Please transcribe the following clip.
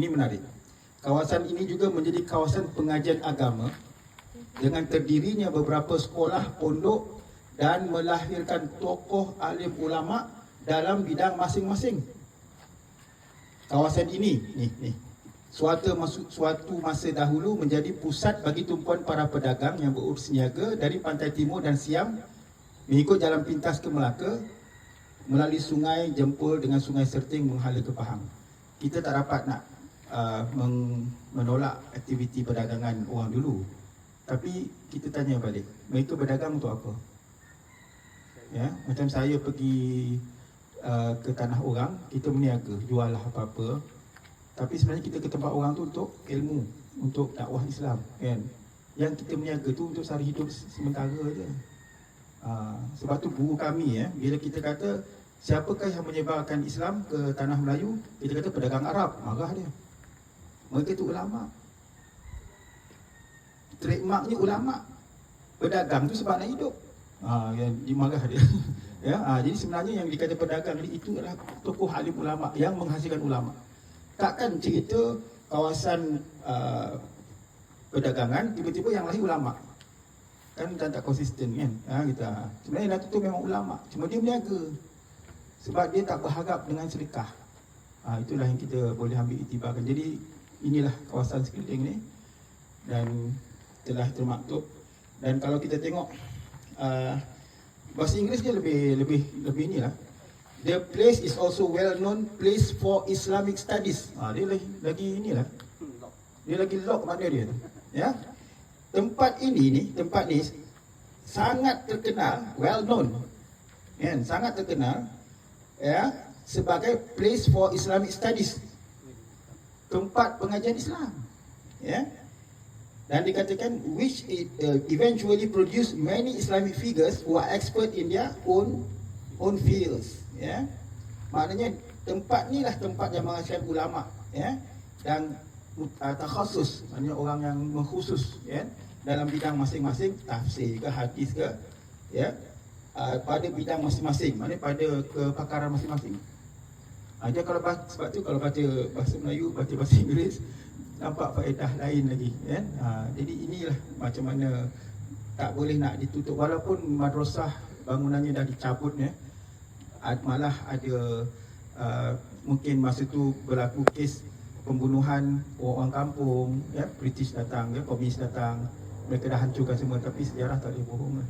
Ini menarik. Kawasan ini juga menjadi kawasan pengajian agama dengan terdirinya beberapa sekolah, pondok dan melahirkan tokoh alim ulama dalam bidang masing-masing. Kawasan ini, ni, ni, suatu, masu, suatu masa dahulu menjadi pusat bagi tumpuan para pedagang yang berurus niaga dari pantai timur dan Siam mengikut jalan pintas ke Melaka melalui sungai Jempol dengan sungai Serting menghala ke Pahang. Kita tak dapat nak uh, menolak aktiviti perdagangan orang dulu. Tapi kita tanya balik, mereka berdagang untuk apa? Ya, macam saya pergi uh, ke tanah orang, kita berniaga, jual lah apa-apa. Tapi sebenarnya kita ke tempat orang tu untuk ilmu, untuk dakwah Islam, kan? Yang kita berniaga tu untuk sari hidup sementara je. Uh, sebab tu guru kami ya, bila kita kata siapakah yang menyebarkan Islam ke tanah Melayu, kita kata pedagang Arab, marah dia. Mereka tu ulama. Trademarknya ulama. Pedagang tu sebab nak hidup. Ha, yang dimarah dia. ya, ha, jadi sebenarnya yang dikata pedagang ni itu adalah tokoh alim ulama yang menghasilkan ulama. Takkan cerita kawasan uh, perdagangan tiba-tiba yang lahir ulama. Kan tak tak konsisten kan. Ha, kita. Sebenarnya Datuk tu memang ulama. Cuma dia berniaga. Sebab dia tak berharap dengan sedekah. Ha, itulah yang kita boleh ambil itibarkan. Jadi inilah kawasan sekeliling ni. Dan telah termaktub. Dan kalau kita tengok uh, bahasa Inggeris dia lebih lebih lebih inilah. The place is also well known place for Islamic studies. Ha, dia lagi, lagi inilah. Dia lagi lock mana dia tu? Ya? Tempat ini ni tempat ni sangat terkenal well known. Kan? Sangat terkenal ya? Sebagai place for Islamic studies tempat pengajian Islam. Ya. Dan dikatakan which it, uh, eventually produce many Islamic figures who are expert in their own own fields. Ya. Maknanya tempat ni lah tempat yang menghasilkan ulama ya. Dan uh, takhasus maknanya orang yang mengkhusus ya dalam bidang masing-masing tafsir ke hadis ke ya uh, pada bidang masing-masing maknanya pada kepakaran masing-masing ada kalau baca, sebab tu kalau baca bahasa Melayu, baca bahasa Inggeris nampak faedah lain lagi kan. Ha, jadi inilah macam mana tak boleh nak ditutup walaupun madrasah bangunannya dah dicabut ya. Malah ada uh, mungkin masa tu berlaku kes pembunuhan orang kampung ya British datang ya komunis datang mereka dah hancurkan semua tapi sejarah tak boleh bohong lah.